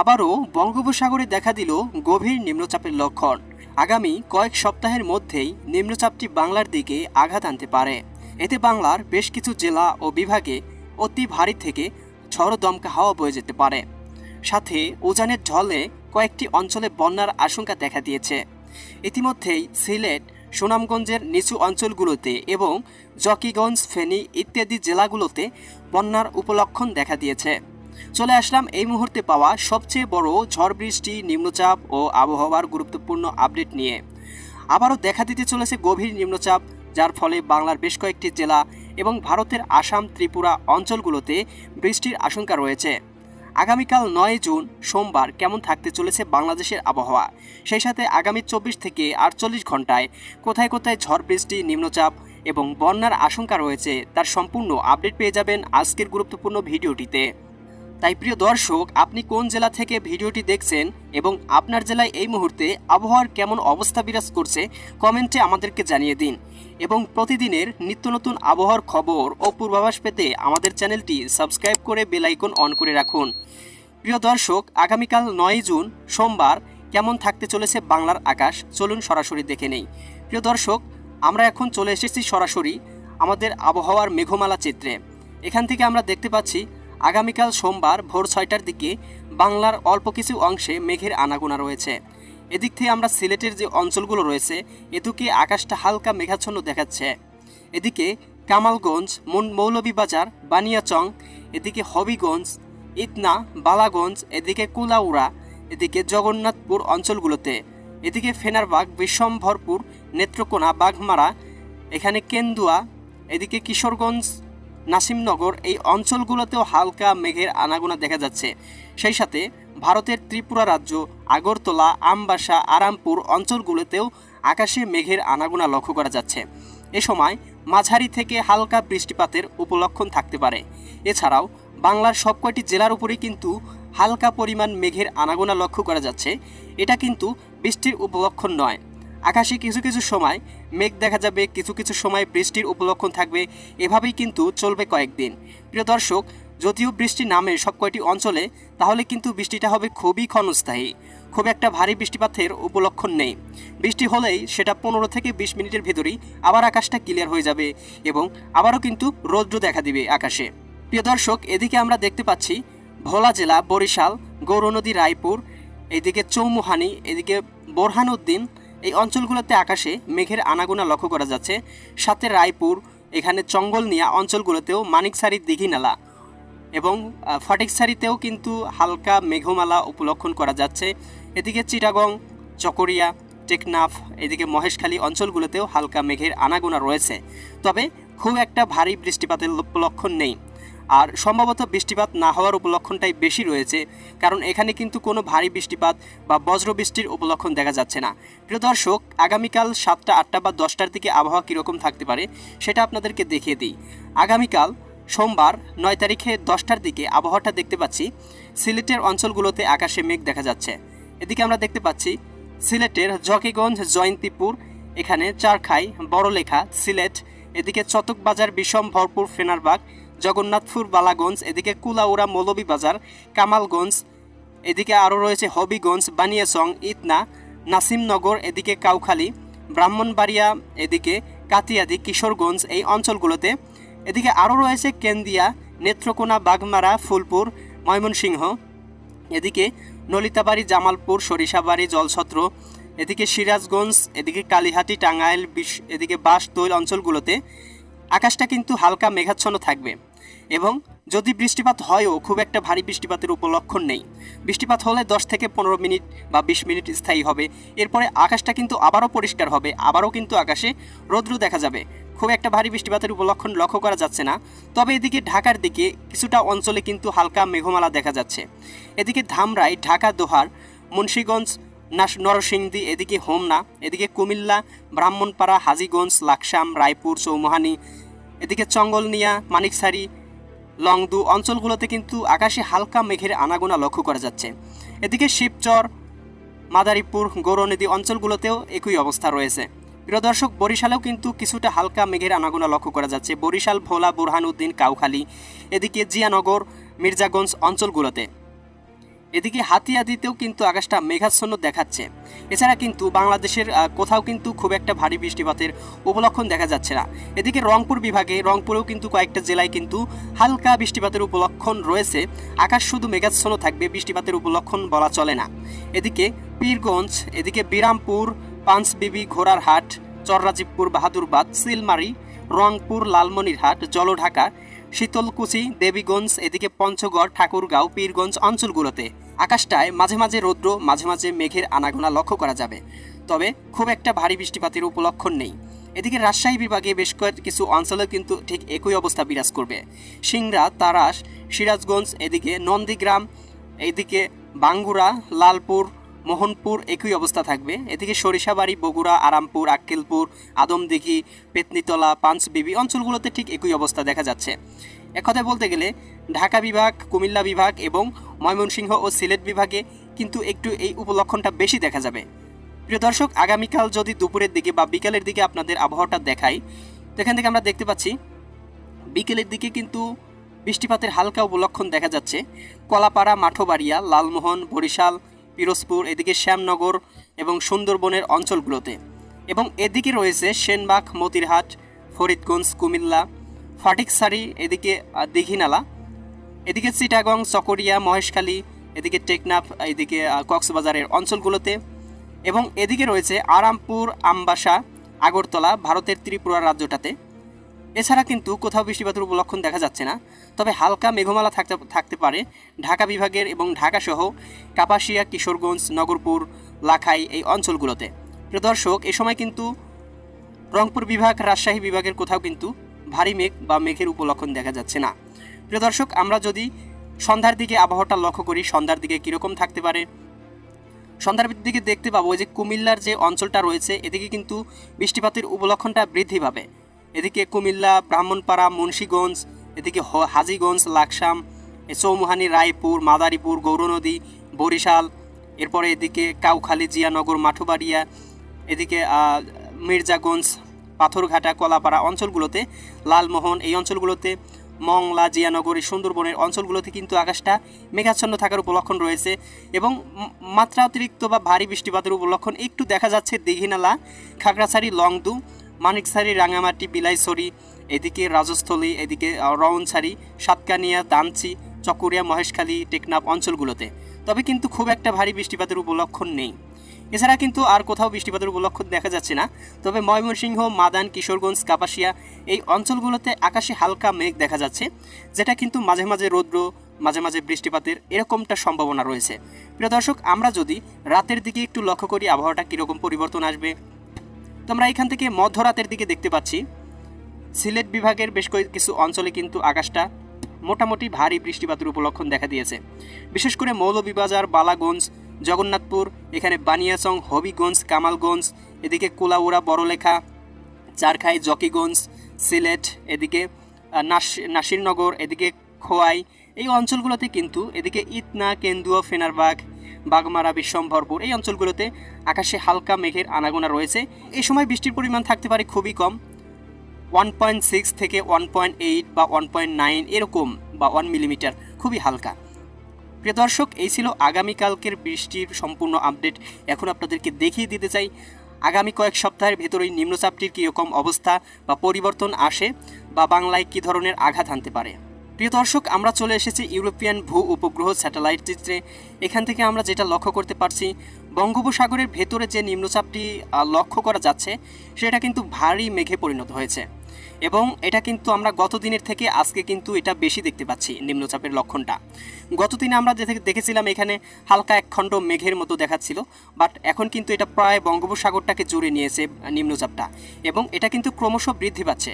আবারও বঙ্গোপসাগরে দেখা দিল গভীর নিম্নচাপের লক্ষণ। আগামী কয়েক সপ্তাহের মধ্যেই নিম্নচাপটি বাংলার দিকে আঘাত আনতে পারে। এতে বাংলার বেশ কিছু জেলা ও বিভাগে অতি ভারী থেকে ঝড় দমকা হাওয়া বয়ে যেতে পারে। সাথে উজানের ঢলে কয়েকটি অঞ্চলে বন্যার আশঙ্কা দেখা দিয়েছে। ইতিমধ্যেই সিলেট, সুনামগঞ্জের নিচু অঞ্চলগুলোতে এবং জকিগঞ্জ, ফেনী ইত্যাদি জেলাগুলোতে বন্যার উপলক্ষণ দেখা দিয়েছে। চলে আসলাম এই মুহূর্তে পাওয়া সবচেয়ে বড় ঝড় বৃষ্টি, নিম্নচাপ ও আবহাওয়ার গুরুত্বপূর্ণ আপডেট নিয়ে। আবারও দেখা দিতে চলেছে গভীর নিম্নচাপ, যার ফলে বাংলার বেশ কয়েকটি জেলা এবং ভারতের আসাম, ত্রিপুরা অঞ্চলগুলোতে বৃষ্টির আশঙ্কা রয়েছে। আগামীকাল নয় জুন, সোমবার, কেমন থাকতে চলেছে বাংলাদেশের আবহাওয়া? সেই সাথে আগামী চব্বিশ থেকে আটচল্লিশ ঘন্টায় কোথায় কোথায় ঝড় বৃষ্টি, নিম্নচাপ এবং বন্যার আশঙ্কা রয়েছে, তার সম্পূর্ণ আপডেট পেয়ে যাবেন আজকের গুরুত্বপূর্ণ ভিডিওটিতে। তাই প্রিয় দর্শক, আপনি কোন জেলা থেকে ভিডিওটি দেখছেন এবং আপনার জেলায় এই মুহূর্তে আবহাওয়ার কেমন অবস্থা বিরাজ করছে, কমেন্টে আমাদেরকে জানিয়ে দিন। এবং প্রতিদিনের নিত্য নতুন আবহাওয়ার খবর ও পূর্বাভাস পেতে আমাদের চ্যানেলটি সাবস্ক্রাইব করে বেলাইকন অন করে রাখুন। প্রিয় দর্শক, আগামীকাল নয় জুন, সোমবার কেমন থাকতে চলেছে বাংলার আকাশ, চলুন সরাসরি দেখে নেই। প্রিয় দর্শক, আমরা এখন চলে এসেছি সরাসরি আমাদের আবহাওয়ার মেঘমালা চিত্রে। এখান থেকে আমরা দেখতে পাচ্ছি আগামীকাল সোমবার ভোর ছয়টার দিকে বাংলার অল্প কিছু অংশে মেঘের আনাগোনা রয়েছে। এদিক থেকে আমরা সিলেটের যে অঞ্চলগুলো রয়েছে, এদিকে আকাশটা হালকা মেঘাচ্ছন্ন দেখাচ্ছে। এদিকে কামালগঞ্জ মৌলভীবাজার, বানিয়াচং, এদিকে হবিগঞ্জ, ইতনা, বালাগঞ্জ, এদিকে কুলাউড়া, এদিকে জগন্নাথপুর অঞ্চলগুলোতে। এদিকে ফেনারবাগ, বিশ্বম্ভরপুর, নেত্রকোনা, বাঘমারা, এখানে কেন্দুয়া, এদিকে কিশোরগঞ্জ নাসিমনগর এই অঞ্চলগুলোতেও হালকা মেঘের আনাগোনা দেখা যাচ্ছে। সেই সাথে ভারতের ত্রিপুরা রাজ্য, আগরতলা, আমবাসা, আরামপুর অঞ্চলগুলোতেও আকাশে মেঘের আনাগোনা লক্ষ্য করা যাচ্ছে। এ সময় মাঝারি থেকে হালকা বৃষ্টিপাতের উপলক্ষণ থাকতে পারে। এছাড়াও বাংলার সবকয়টি জেলার উপরেই কিন্তু হালকা পরিমাণ মেঘের আনাগোনা লক্ষ্য করা যাচ্ছে। এটা কিন্তু বৃষ্টির উপলক্ষণ নয়। আকাশে কিছু কিছু সময়, মেঘ দেখা যাবে, কিছু কিছু সময় বৃষ্টির উপলক্ষণ থাকবে, এভাবেই কিন্তু চলবে কয়েকদিন। প্রিয় দর্শক, যদিও বৃষ্টি নামে সব কয়টি অঞ্চলে, তাহলে কিন্তু বৃষ্টিটা হবে খুবই ক্ষণস্থায়ী। খুব একটা ভারী বৃষ্টিপাতের উপলক্ষণ নেই। বৃষ্টি হলেই সেটা পনেরো থেকে বিশ মিনিটের ভেতরেই আবার আকাশটা ক্লিয়ার হয়ে যাবে এবং আবারও কিন্তু রৌদ্র দেখা দিবে আকাশে। প্রিয় দর্শক, এদিকে আমরা দেখতে পাচ্ছি ভোলা জেলা, বরিশাল, গৌরনদী, রায়পুর, এদিকে চৌমুহানি, এদিকে বোরহানউদ্দিন এই অঞ্চলগুলোতে আকাশে মেঘের আনাগোনা লক্ষ্য করা যাচ্ছে। সাথে রায়পুর, এখানে চঙ্গলনিয়া অঞ্চলগুলোতেও মানিকসারি দিঘিনালা এবং ফটিকসারিতেও কিন্তু হালকা মেঘমালা উপলক্ষণ করা যাচ্ছে। এদিকে চিটাগং, চকরিয়া, টেকনাফ, এদিকে মহেশখালী অঞ্চলগুলোতেও হালকা মেঘের আনাগোনা রয়েছে। তবে খুব একটা ভারী বৃষ্টিপাতের লক্ষণ নেই। আর সম্ভবত বৃষ্টিপাত না হওয়ার উপলক্ষণটাই বেশি রয়েছে, কারণ এখানে কিন্তু কোনো ভারী বৃষ্টিপাত বা বজ্র বৃষ্টির উপলক্ষণ দেখা যাচ্ছে না। প্রিয় দর্শক, আগামীকাল সাতটা, আটটা বা দশটার দিকে আবহাওয়া কীরকম থাকতে পারে সেটা আপনাদেরকে দেখিয়ে দিই। আগামীকাল সোমবার, নয় তারিখে দশটার দিকে আবহাওয়াটা দেখতে পাচ্ছি, সিলেটের অঞ্চলগুলোতে আকাশে মেঘ দেখা যাচ্ছে। এদিকে আমরা দেখতে পাচ্ছি, সিলেটের জকিগঞ্জ, জয়ন্তীপুর, এখানে চারখাই, বড়লেখা, সিলেট, এদিকে চতকবাজার, বিষম, ভরপুর, ফেনারবাগ জগন্নাথপুর, বালাগঞ্জ, এদিকে কুলাউড়া, মৌলভীবাজার, কামালগঞ্জ, এদিকে আরও রয়েছে হবিগঞ্জ, বানিয়াচং, ইতনা, নাসিমনগর, এদিকে কাউখালী, ব্রাহ্মণবাড়িয়া, এদিকে কাতিয়াদি, কিশোরগঞ্জ, এই অঞ্চলগুলোতে। এদিকে আরও রয়েছে কেন্দিয়া, নেত্রকোনা, বাগমারা, ফুলপুর, ময়মনসিংহ, এদিকে নলিতাবাড়ি, জামালপুর, সরিষাবাড়ি, জলছত্র, এদিকে সিরাজগঞ্জ, এদিকে কালীহাটি, টাঙ্গাইল, বিশ, এদিকে বাসতৈল অঞ্চলগুলোতে। আকাশটা কিন্তু হালকা মেঘাচ্ছন্ন থাকবে। এবং যদি বৃষ্টিপাত হয়ও, খুব একটা ভারী বৃষ্টিপাতের উপলক্ষণ নেই। বৃষ্টিপাত হলে দশ থেকে পনেরো মিনিট বা বিশ মিনিট স্থায়ী হবে। এরপরে আকাশটা কিন্তু আবারও পরিষ্কার হবে, আবারও কিন্তু আকাশে রৌদ্র দেখা যাবে। খুব একটা ভারী বৃষ্টিপাতের উপলক্ষণ লক্ষ্য করা যাচ্ছে না। তবে এদিকে ঢাকার দিকে কিছুটা অঞ্চলে কিন্তু হালকা মেঘমালা দেখা যাচ্ছে। এদিকে ধামরাই, ঢাকা, দোহার, মুন্সীগঞ্জ, নাস নরসিংদী, এদিকে হোমনা, এদিকে কুমিল্লা, ব্রাহ্মণপাড়া, হাজীগঞ্জ, লাকসাম, রায়পুর, চৌমুহানি, এদিকে চঙ্গলনিয়া, মানিকসারি লংদু অঞ্চলগুলোতে কিন্তু আকাশে হালকা মেঘের আনাগোনা লক্ষ্য করা যাচ্ছে। এদিকে শিবচর, মাদারীপুর গৌরনদী অঞ্চলগুলোতেও একই অবস্থা রয়েছে। প্রিয় দর্শক, বরিশালেও কিন্তু কিছুটা হালকা মেঘের আনাগোনা লক্ষ্য করা যাচ্ছে। বরিশাল, ভোলা বুরহানুদ্দিন কাউখালী, এদিকে জিয়ানগর, মির্জাগঞ্জ অঞ্চলগুলোতে। এদিকে হাতিয়াদিতেও কিন্তু আকাশটা মেঘাচ্ছন্ন দেখাচ্ছে। এছাড়া কিন্তু বাংলাদেশের কোথাও কিন্তু খুব একটা ভারী বৃষ্টিপাতের উপলক্ষণ দেখা যাচ্ছে না। এদিকে রংপুর বিভাগে, রংপুরেও কিন্তু কয়েকটা জেলায় কিন্তু হালকা বৃষ্টিপাতের উপলক্ষণ রয়েছে। আকাশ শুধু মেঘাচ্ছন্ন থাকবে, বৃষ্টিপাতের উপলক্ষণ বলা চলে না। এদিকে পীরগঞ্জ, এদিকে বিরামপুর পাঁচবিবি ঘোড়ারহাট, চররাজীবপুর, বাহাদুরবাদ, সিলমারি, রংপুর, লালমনিরহাট, জলঢাকা শীতলকুচি, দেবীগঞ্জ, এদিকে পঞ্চগড়, ঠাকুরগাঁও, পীরগঞ্জ অঞ্চলগুলোতে আকাশটায় মাঝে মাঝে রৌদ্র, মাঝে মাঝে মেঘের আনাগোনা লক্ষ্য করা যাবে। তবে খুব একটা ভারী বৃষ্টিপাতের উপলক্ষণ নেই। এদিকে রাজশাহী বিভাগে বেশ কয়েক কিছু অঞ্চলে কিন্তু ঠিক একই অবস্থা বিরাজ করবে। সিংড়া, তারাস, সিরাজগঞ্জ, এদিকে নন্দীগ্রাম, এদিকে বাঙ্গুরা, লালপুর মোহনপুর একই অবস্থা থাকবে। এদিকে সরিষাবাড়ি, বগুড়া, আরামপুর, আক্কেলপুর, আদমদিঘি, পেতনিতলা পাঁচবিবি অঞ্চলগুলোতে ঠিক একই অবস্থা দেখা যাচ্ছে। এক কথায় বলতে গেলে, ঢাকা বিভাগ, কুমিল্লা বিভাগ এবং ময়মনসিংহ ও সিলেট বিভাগে কিন্তু একটু এই উপলক্ষণটা বেশি দেখা যাবে। প্রিয় দর্শক, আগামীকাল যদি দুপুরের দিকে বা বিকালের দিকে আপনাদের আবহাওয়াটা দেখাই তো এখান থেকে আমরা দেখতে পাচ্ছি, বিকেলের দিকে কিন্তু বৃষ্টিপাতের হালকা উপলক্ষণ দেখা যাচ্ছে। কলাপাড়া, মাঠোবাড়িয়া, লালমোহন, বরিশাল পিরোজপুর, এদিকে শ্যামনগর এবং সুন্দরবনের অঞ্চলগুলোতে। এবং এদিকে রয়েছে সেনবাগ, মতিরহাট, ফরিদগঞ্জ, কুমিল্লা ফাটিকসারি এদিকে দীঘিনালা। এদিকে চিটাগং, চকরিয়া, মহেশখালী, এদিকে টেকনাফ, এদিকে কক্সবাজারের অঞ্চলগুলোতে। এবং এদিকে রয়েছে আরামপুর, আমবাসা, আগরতলা, ভারতের ত্রিপুরা রাজ্যটাতে। এছাড়া কিন্তু কোথাও বৃষ্টিপাতের উপলক্ষণ দেখা যাচ্ছে না। তবে হালকা মেঘমালা থাকতে থাকতে পারে। ঢাকা বিভাগের এবং ঢাকা সহ কাপাসিয়া, কিশোরগঞ্জ, নগরপুর, লাখাই এই অঞ্চলগুলোতে। প্রিয় দর্শক, এ সময় কিন্তু রংপুর বিভাগ, রাজশাহী বিভাগের কোথাও কিন্তু ভারী মেঘ বা মেঘের উপলক্ষণ দেখা যাচ্ছে না। প্রিয় দর্শক, আমরা যদি সন্ধ্যার দিকে আবহাওয়াটা লক্ষ্য করি, সন্ধ্যার দিকে কীরকম থাকতে পারে? সন্ধ্যার দিকে দেখতে পাবো যে কুমিল্লার যে অঞ্চলটা রয়েছে, এদিকে কিন্তু বৃষ্টিপাতের উপলক্ষণটা বৃদ্ধি পাবে। এদিকে কুমিল্লা, ব্রাহ্মণপাড়া, মুন্সীগঞ্জ, এদিকে হাজীগঞ্জ, লাকসাম চৌমুহানি, রায়পুর, মাদারীপুর, গৌরনদী, বরিশাল, এরপরে এদিকে কাউখালী, জিয়ানগর, মাঠুবাড়িয়া, এদিকে মির্জাগঞ্জ, পাথরঘাটা, কলাপাড়া অঞ্চলগুলোতে লালমোহন, এই অঞ্চলগুলোতে মংলা, জিয়ানগর, এই সুন্দরবনের অঞ্চলগুলোতে কিন্তু আকাশটা মেঘাচ্ছন্ন থাকার উপলক্ষণ রয়েছে এবং মাত্রা অতিরিক্ত বা ভারী বৃষ্টিপাতের উপলক্ষণ একটু দেখা যাচ্ছে দীঘিনালা, খাগড়াছড়ি, লংদু মানিকছড়ি রাঙামাটি, বিলাইছড়ি, এদিকে রাজস্থলী, এদিকে রওনছড়ি, সাতকানিয়া, দানচি, চকুরিয়া, মহেশখালী, টেকনাফ অঞ্চলগুলোতে। তবে কিন্তু খুব একটা ভারী বৃষ্টিপাতের উপলক্ষণ নেই। এছাড়া কিন্তু আর কোথাও বৃষ্টিপাতের উপলক্ষণ দেখা যাচ্ছে না। তবে ময়মনসিংহ, মাদান, কিশোরগঞ্জ, কাপাসিয়া এই অঞ্চলগুলোতে আকাশে হালকা মেঘ দেখা যাচ্ছে, যেটা কিন্তু মাঝে মাঝে রৌদ্র, মাঝে মাঝে বৃষ্টিপাতের এরকমটা সম্ভাবনা রয়েছে। প্রিয় দর্শক, আমরা যদি রাতের দিকে একটু লক্ষ্য করি, আবহাওয়াটা কীরকম পরিবর্তন আসবে তো আমরা এখান থেকে মধ্যরাতের দিকে দেখতে পাচ্ছি। সিলেট বিভাগের বেশ কিছু অঞ্চলে কিন্তু আকাশটা মোটামুটি ভারী বৃষ্টিপাতের উপলক্ষণ দেখা দিয়েছে। বিশেষ করে মৌলভীবাজার, বালাগঞ্জ, জগন্নাথপুর, এখানে বানিয়াচং, হবিগঞ্জ, কামালগঞ্জ, এদিকে কুলাউড়া, বড়লেখা, চারখাই, জকিগঞ্জ, সিলেট, এদিকে নাসিরনগর, এদিকে খোয়াই, এই অঞ্চলগুলোতে কিন্তু এদিকে ইতনা, কেন্দুয়া, ফেনারবাগ বাগমারা, বিশ্বম্ভরপুর এই অঞ্চলগুলোতে আকাশে হালকা মেঘের আনাগোনা রয়েছে। এই সময় বৃষ্টির পরিমাণ থাকতে পারে খুবই কম। ওয়ান পয়েন্ট সিক্স থেকে ওয়ান পয়েন্ট এইট বা ওয়ান পয়েন্ট নাইন এরকম বা ওয়ান মিলিমিটার খুবই হালকা। প্রিয় দর্শক, এই ছিল আগামীকালকের বৃষ্টির সম্পূর্ণ আপডেট এখন আপনাদেরকে দেখিয়ে দিতে চাই, আগামী কয়েক সপ্তাহের ভেতরেই নিম্নচাপটির কীরকম অবস্থা বা পরিবর্তন আসে বা বাংলায় কী ধরনের আঘাত আনতে পারে। প্রিয় দর্শক, আমরা চলে এসেছি ইউরোপিয়ান ভূ উপগ্রহ স্যাটেলাইট চিত্রে। এখান থেকে আমরা যেটা লক্ষ্য করতে পারছি, বঙ্গোপসাগরের ভেতরে যে নিম্নচাপটি লক্ষ্য করা যাচ্ছে, সেটা কিন্তু ভারী মেঘে পরিণত হয়েছে। এবং এটা কিন্তু আমরা গত দিনের থেকে আজকে কিন্তু এটা বেশি দেখতে পাচ্ছি নিম্নচাপের লক্ষণটা। গত দিনে আমরা দেখেছিলাম এখানে হালকা এক খণ্ড মেঘের মতো দেখাচ্ছিল, বাট এখন কিন্তু এটা প্রায় বঙ্গোপসাগরটাকে জুড়ে নিয়েছে নিম্নচাপটা এবং এটা কিন্তু ক্রমশ বৃদ্ধি পাচ্ছে।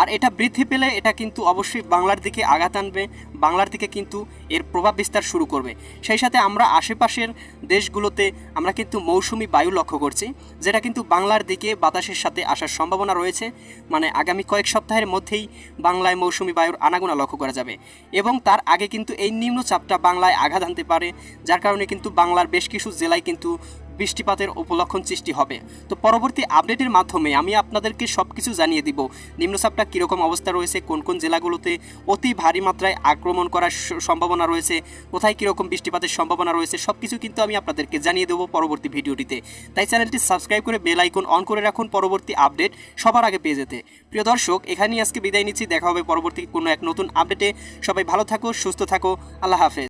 আর এটা বৃদ্ধি পেলে এটা কিন্তু অবশ্যই বাংলার দিকে আঘাত আনবে, বাংলার দিকে কিন্তু এর প্রভাব বিস্তার শুরু করবে। সেই সাথে আমরা আশেপাশের দেশগুলোতে আমরা কিন্তু মৌসুমি বায়ু লক্ষ্য করছি, যেটা কিন্তু বাংলার দিকে বাতাসের সাথে আসার সম্ভাবনা রয়েছে। মানে আগামী কয়েক সপ্তাহের মধ্যেই বাংলায় মৌসুমি বায়ুর আনাগোনা লক্ষ্য করা যাবে এবং তার আগে কিন্তু এই নিম্নচাপটা বাংলায় আঘাত আনতে পারে, যার কারণে কিন্তু বাংলার বেশ কিছু জেলায় কিন্তু বৃষ্টিপাতের উপলক্ষণ সৃষ্টি হবে। তো পরবর্তী আপডেটের মাধ্যমে আমি আপনাদেরকে সব কিছু জানিয়ে দিব। নিম্নচাপটা কীরকম অবস্থা রয়েছে? কোন কোন জেলাগুলোতে অতি ভারী মাত্রায় আক্রমণ করার সম্ভাবনা রয়েছে? কোথায় কীরকম বৃষ্টিপাতের সম্ভাবনা রয়েছে? সব কিছু কিন্তু আমি আপনাদেরকে জানিয়ে দেবো পরবর্তী ভিডিওটিতে। তাই চ্যানেলটি সাবস্ক্রাইব করে বেল আইকন অন করে রাখুন পরবর্তী আপডেট সবার আগে পেয়ে যেতে। প্রিয় দর্শক, এখানেই আজকে বিদায় নিচ্ছি। দেখা হবে পরবর্তী কোনো এক নতুন আপডেটে। সবাই ভালো থাকো, সুস্থ থাকো। আল্লাহ হাফেজ।